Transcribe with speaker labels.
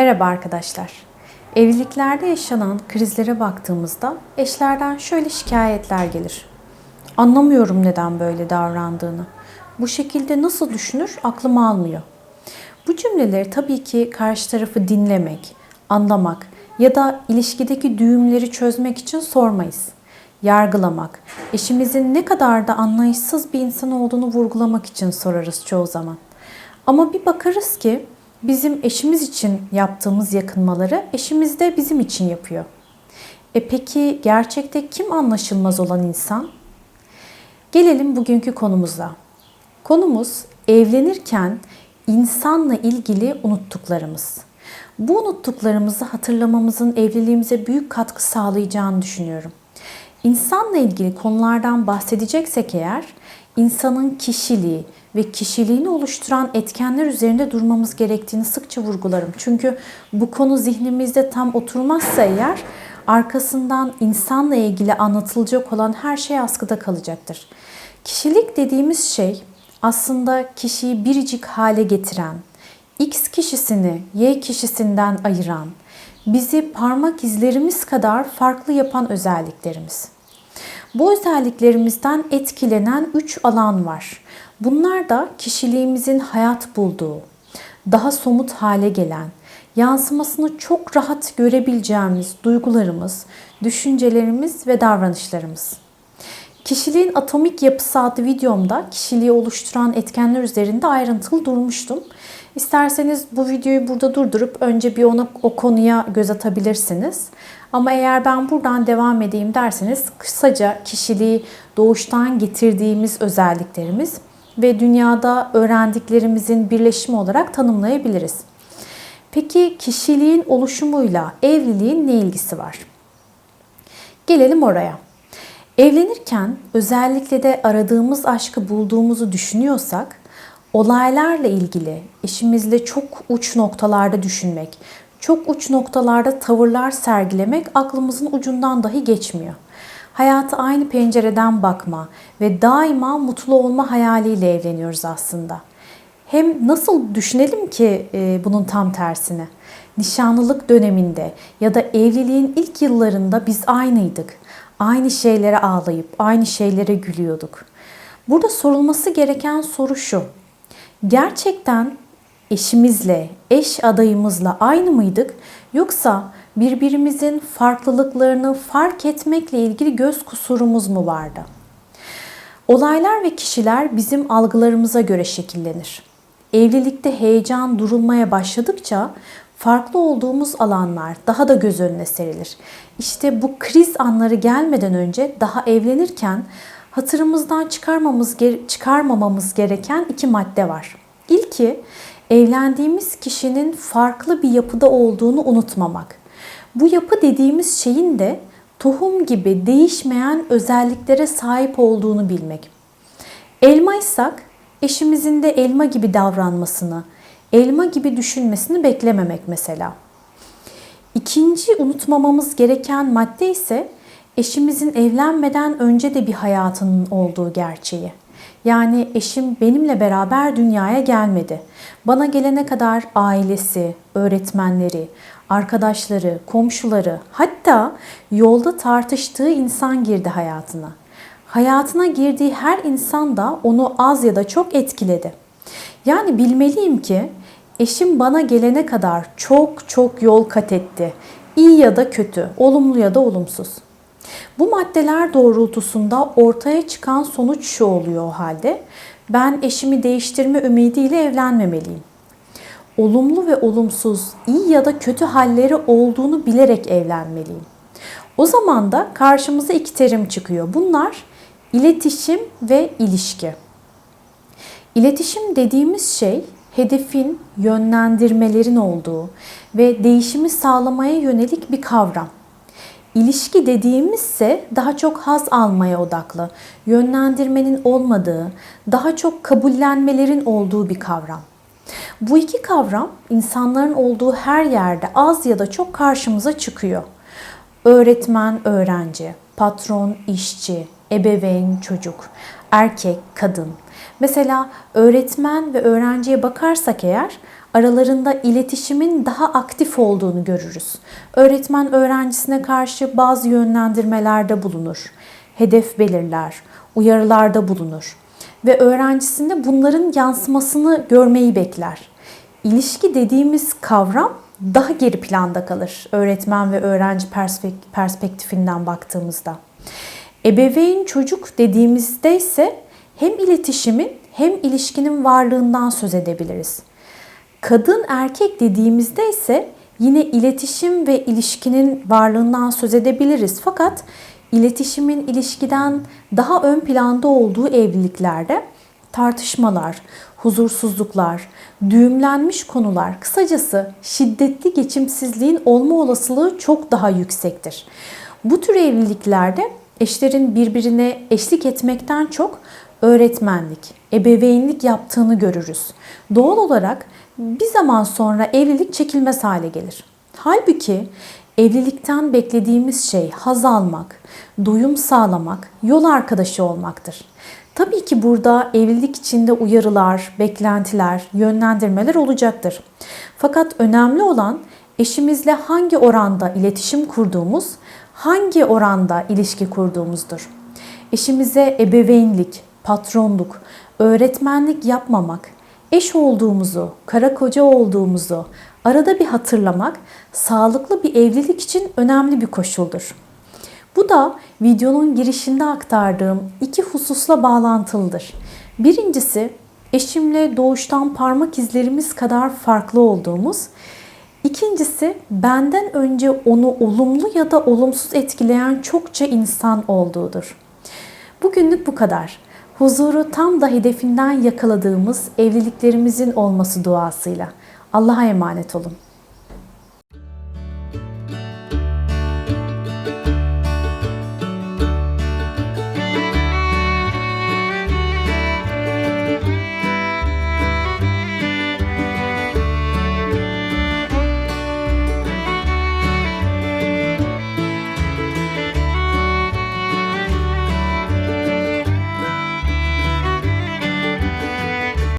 Speaker 1: Merhaba arkadaşlar. Evliliklerde yaşanan krizlere baktığımızda eşlerden şöyle şikayetler gelir. Anlamıyorum neden böyle davrandığını. Bu şekilde nasıl düşünür aklım almıyor. Bu cümleleri tabii ki karşı tarafı dinlemek, anlamak ya da ilişkideki düğümleri çözmek için sormayız. Yargılamak, eşimizin ne kadar da anlayışsız bir insan olduğunu vurgulamak için sorarız çoğu zaman. Ama bir bakarız ki bizim eşimiz için yaptığımız yakınmaları eşimiz de bizim için yapıyor. E peki gerçekte kim anlaşılmaz olan insan? Gelelim bugünkü konumuza. Konumuz evlenirken insanla ilgili unuttuklarımız. Bu unuttuklarımızı hatırlamamızın evliliğimize büyük katkı sağlayacağını düşünüyorum. İnsanla ilgili konulardan bahsedeceksek eğer, insanın kişiliği ve kişiliğini oluşturan etkenler üzerinde durmamız gerektiğini sıkça vurgularım. Çünkü bu konu zihnimizde tam oturmazsa eğer, arkasından insanla ilgili anlatılacak olan her şey askıda kalacaktır. Kişilik dediğimiz şey aslında kişiyi biricik hale getiren, X kişisini Y kişisinden ayıran, bizi parmak izlerimiz kadar farklı yapan özelliklerimiz. Bu özelliklerimizden etkilenen üç alan var. Bunlar da kişiliğimizin hayat bulduğu, daha somut hale gelen, yansımasını çok rahat görebileceğimiz duygularımız, düşüncelerimiz ve davranışlarımız. Kişiliğin atomik yapısı adlı videomda kişiliği oluşturan etkenler üzerinde ayrıntılı durmuştum. İsterseniz bu videoyu burada durdurup önce bir ona, o konuya göz atabilirsiniz. Ama eğer ben buradan devam edeyim derseniz kısaca kişiliği doğuştan getirdiğimiz özelliklerimiz ve dünyada öğrendiklerimizin birleşimi olarak tanımlayabiliriz. Peki kişiliğin oluşumuyla evliliğin ne ilgisi var? Gelelim oraya. Evlenirken özellikle de aradığımız aşkı bulduğumuzu düşünüyorsak olaylarla ilgili eşimizle çok uç noktalarda düşünmek, çok uç noktalarda tavırlar sergilemek aklımızın ucundan dahi geçmiyor. Hayata aynı pencereden bakma ve daima mutlu olma hayaliyle evleniyoruz aslında. Hem nasıl düşünelim ki e, bunun tam tersini? Nişanlılık döneminde ya da evliliğin ilk yıllarında biz aynıydık. Aynı şeylere ağlayıp aynı şeylere gülüyorduk. Burada sorulması gereken soru şu. Gerçekten eşimizle, eş adayımızla aynı mıydık yoksa birbirimizin farklılıklarını fark etmekle ilgili göz kusurumuz mu vardı? Olaylar ve kişiler bizim algılarımıza göre şekillenir. Evlilikte heyecan durulmaya başladıkça farklı olduğumuz alanlar daha da göz önüne serilir. İşte bu kriz anları gelmeden önce daha evlenirken hatırımızdan çıkarmamız çıkarmamamız gereken iki madde var. İlki evlendiğimiz kişinin farklı bir yapıda olduğunu unutmamak. Bu yapı dediğimiz şeyin de tohum gibi değişmeyen özelliklere sahip olduğunu bilmek. Elmaysak eşimizin de elma gibi davranmasını, elma gibi düşünmesini beklememek mesela. İkinci unutmamamız gereken madde ise eşimizin evlenmeden önce de bir hayatının olduğu gerçeği. Yani eşim benimle beraber dünyaya gelmedi. Bana gelene kadar ailesi, öğretmenleri, arkadaşları, komşuları, hatta yolda tartıştığı insan girdi hayatına. Hayatına girdiği her insan da onu az ya da çok etkiledi. Yani bilmeliyim ki eşim bana gelene kadar çok çok yol kat etti. İyi ya da kötü, olumlu ya da olumsuz. Bu maddeler doğrultusunda ortaya çıkan sonuç şu oluyor o halde. Ben eşimi değiştirme ümidiyle evlenmemeliyim. Olumlu ve olumsuz, iyi ya da kötü halleri olduğunu bilerek evlenmeliyim. O zaman da karşımıza iki terim çıkıyor. Bunlar iletişim ve ilişki. İletişim dediğimiz şey hedefin, yönlendirmelerin olduğu ve değişimi sağlamaya yönelik bir kavram. İlişki dediğimizse daha çok haz almaya odaklı, yönlendirmenin olmadığı, daha çok kabullenmelerin olduğu bir kavram. Bu iki kavram insanların olduğu her yerde az ya da çok karşımıza çıkıyor. Öğretmen, öğrenci, patron, işçi, ebeveyn, çocuk, erkek, kadın. Mesela öğretmen ve öğrenciye bakarsak eğer aralarında iletişimin daha aktif olduğunu görürüz. Öğretmen öğrencisine karşı bazı yönlendirmelerde bulunur, hedef belirler, uyarılarda bulunur ve öğrencisinde bunların yansımasını görmeyi bekler. İlişki dediğimiz kavram daha geri planda kalır öğretmen ve öğrenci perspek- perspektifinden baktığımızda. Ebeveyn çocuk dediğimizde ise hem iletişimin hem ilişkinin varlığından söz edebiliriz. Kadın erkek dediğimizde ise yine iletişim ve ilişkinin varlığından söz edebiliriz. Fakat iletişimin ilişkiden daha ön planda olduğu evliliklerde tartışmalar, huzursuzluklar, düğümlenmiş konular, kısacası şiddetli geçimsizliğin olma olasılığı çok daha yüksektir. Bu tür evliliklerde eşlerin birbirine eşlik etmekten çok öğretmenlik, ebeveynlik yaptığını görürüz. Doğal olarak bir zaman sonra evlilik çekilmez hale gelir. Halbuki evlilikten beklediğimiz şey haz almak, doyum sağlamak, yol arkadaşı olmaktır. Tabii ki burada evlilik içinde uyarılar, beklentiler, yönlendirmeler olacaktır. Fakat önemli olan eşimizle hangi oranda iletişim kurduğumuz, hangi oranda ilişki kurduğumuzdur. Eşimize ebeveynlik, patronluk, öğretmenlik yapmamak, eş olduğumuzu, kara koca olduğumuzu arada bir hatırlamak sağlıklı bir evlilik için önemli bir koşuldur. Bu da videonun girişinde aktardığım iki hususla bağlantılıdır. Birincisi eşimle doğuştan parmak izlerimiz kadar farklı olduğumuz. İkincisi benden önce onu olumlu ya da olumsuz etkileyen çokça insan olduğudur. Bugünlük bu kadar. Huzuru tam da hedefinden yakaladığımız evliliklerimizin olması duasıyla. Allah'a emanet olun.